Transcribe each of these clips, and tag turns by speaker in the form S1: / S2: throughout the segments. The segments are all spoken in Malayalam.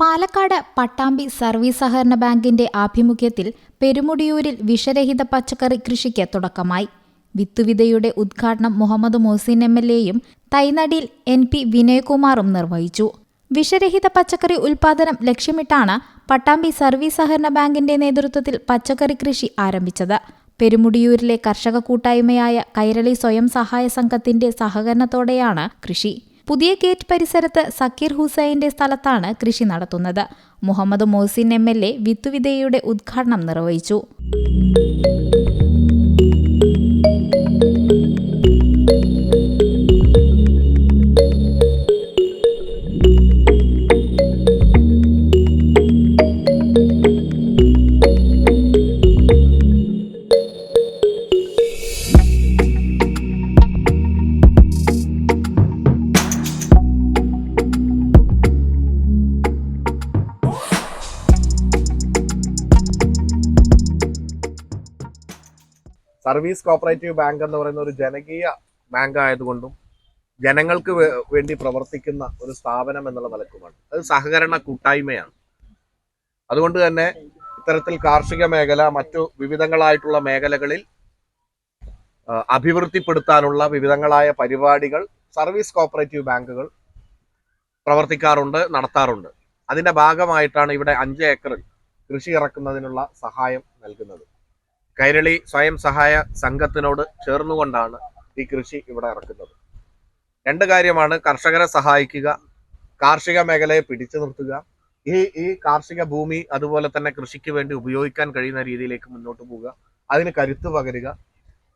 S1: പാലക്കാട് പട്ടാമ്പി സർവീസ് സഹകരണ ബാങ്കിന്റെ ആഭിമുഖ്യത്തിൽ പെരുമുടിയൂരിൽ വിഷരഹിത പച്ചക്കറി കൃഷിക്ക് തുടക്കമായി. വിത്തുവിതയുടെ ഉദ്ഘാടനം മുഹമ്മദ് മോസിൻ എം എൽ എയും തൈനടിയിൽ എൻ പി വിനയകുമാറും നിർവഹിച്ചു. വിഷരഹിത പച്ചക്കറി ഉൽപാദനം ലക്ഷ്യമിട്ടാണ് പട്ടാമ്പി സർവീസ് സഹകരണ ബാങ്കിന്റെ നേതൃത്വത്തിൽ പച്ചക്കറി കൃഷി ആരംഭിച്ചത്. പെരുമുടിയൂരിലെ കർഷക കൂട്ടായ്മയായ കൈരളി സ്വയം സഹായ സംഘത്തിന്റെ സഹകരണത്തോടെയാണ് കൃഷി. പുതിയ ഗേറ്റ് പരിസരത്ത് സക്കീർ ഹുസൈന്റെ സ്ഥലത്താണ് കൃഷി നടത്തുന്നത്. Muhammad Mohsin M L A വിത്തുവിതയുടെ ഉദ്ഘാടനം നിർവഹിച്ചു.
S2: സർവീസ് കോപ്പറേറ്റീവ് ബാങ്ക് എന്ന് പറയുന്ന ഒരു ജനകീയ ബാങ്ക് ആയതുകൊണ്ടും ജനങ്ങൾക്ക് വേണ്ടി പ്രവർത്തിക്കുന്ന ഒരു സ്ഥാപനം എന്നുള്ള നിലക്കുമാണ്. അത് സഹകരണ കൂട്ടായ്മയാണ്. അതുകൊണ്ട് തന്നെ ഇത്തരത്തിൽ കാർഷിക മേഖല മറ്റു വിവിധങ്ങളായിട്ടുള്ള മേഖലകളിൽ അഭിവൃദ്ധിപ്പെടുത്താനുള്ള വിവിധങ്ങളായ പരിപാടികൾ സർവീസ് കോപ്പറേറ്റീവ് ബാങ്കുകൾ പ്രവർത്തിക്കാറുണ്ട് നടത്താറുണ്ട്. അതിന്റെ ഭാഗമായിട്ടാണ് ഇവിടെ അഞ്ച് ഏക്കറിൽ കൃഷി ഇറക്കുന്നതിനുള്ള സഹായം നൽകുന്നത്. കൈരളി സ്വയം സഹായ സംഘത്തിനോട് ചേർന്നുകൊണ്ടാണ് ഈ കൃഷി ഇവിടെ ഇറക്കുന്നത്. രണ്ട് കാര്യമാണ് കർഷകരെ സഹായിക്കുക കാർഷിക മേഖലയെ പിടിച്ചു നിർത്തുക. ഈ ഈ കാർഷിക ഭൂമി അതുപോലെ തന്നെ കൃഷിക്ക് വേണ്ടി ഉപയോഗിക്കാൻ കഴിയുന്ന രീതിയിലേക്ക് മുന്നോട്ട് പോവുക. അതിന് കരുത്ത് പകരുക.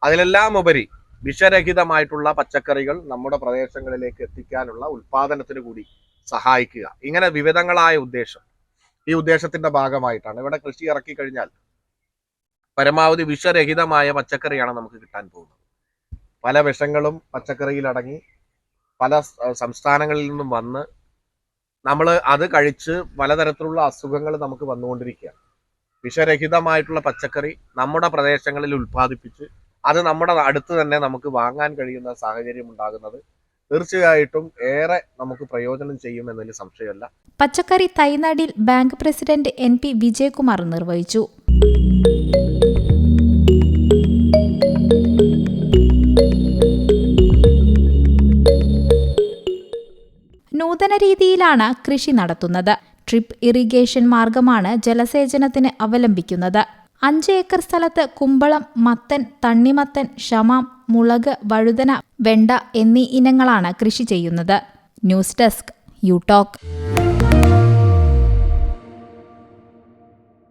S2: അതിലെല്ലാം ഉപരി വിഷരഹിതമായിട്ടുള്ള പച്ചക്കറികൾ നമ്മുടെ പ്രദേശങ്ങളിലേക്ക് എത്തിക്കാനുള്ള ഉൽപാദനത്തിന് കൂടി സഹായിക്കുക. ഇങ്ങനെ വിവിധങ്ങളായ ഉദ്ദേശം. ഈ ഉദ്ദേശത്തിന്റെ ഭാഗമായിട്ടാണ്. ഇവിടെ കൃഷി ഇറക്കി കഴിഞ്ഞാൽ പരമാവധി വിഷരഹിതമായ പച്ചക്കറിയാണ് നമുക്ക് കിട്ടാൻ പോകുന്നത്. പല വിഷങ്ങളും പച്ചക്കറിയിലടങ്ങി പല സംസ്ഥാനങ്ങളിൽ നിന്നും വന്ന് നമ്മൾ അത് കഴിച്ച് പലതരത്തിലുള്ള അസുഖങ്ങൾ നമുക്ക് വന്നുകൊണ്ടിരിക്കുകയാണ്. വിഷരഹിതമായിട്ടുള്ള പച്ചക്കറി നമ്മുടെ പ്രദേശങ്ങളിൽ ഉൽപ്പാദിപ്പിച്ച് അത് നമ്മുടെ അടുത്ത് തന്നെ നമുക്ക് വാങ്ങാൻ കഴിയുന്ന സാഹചര്യം ഉണ്ടാകുന്നത് തീർച്ചയായിട്ടും ഏറെ നമുക്ക് പ്രയോജനം ചെയ്യുമെന്നതിൽ സംശയമല്ല.
S1: പച്ചക്കറി തൈനാടിൽ bank president N P Vijayakumar നിർവഹിച്ചു. നൂതന രീതിയിലാണ് കൃഷി നടത്തുന്നത്. ട്രിപ്പ് ഇറിഗേഷൻ മാർഗമാണ് ജലസേചനത്തിന് അവലംബിക്കുന്നത്. അഞ്ച് ഏക്കർ സ്ഥലത്ത് കുമ്പളം മത്തൻ തണ്ണിമത്തൻ ഷമാം മുളക് വഴുതന വെണ്ട എന്നീ ഇനങ്ങളാണ് കൃഷി ചെയ്യുന്നത്. News desk you talk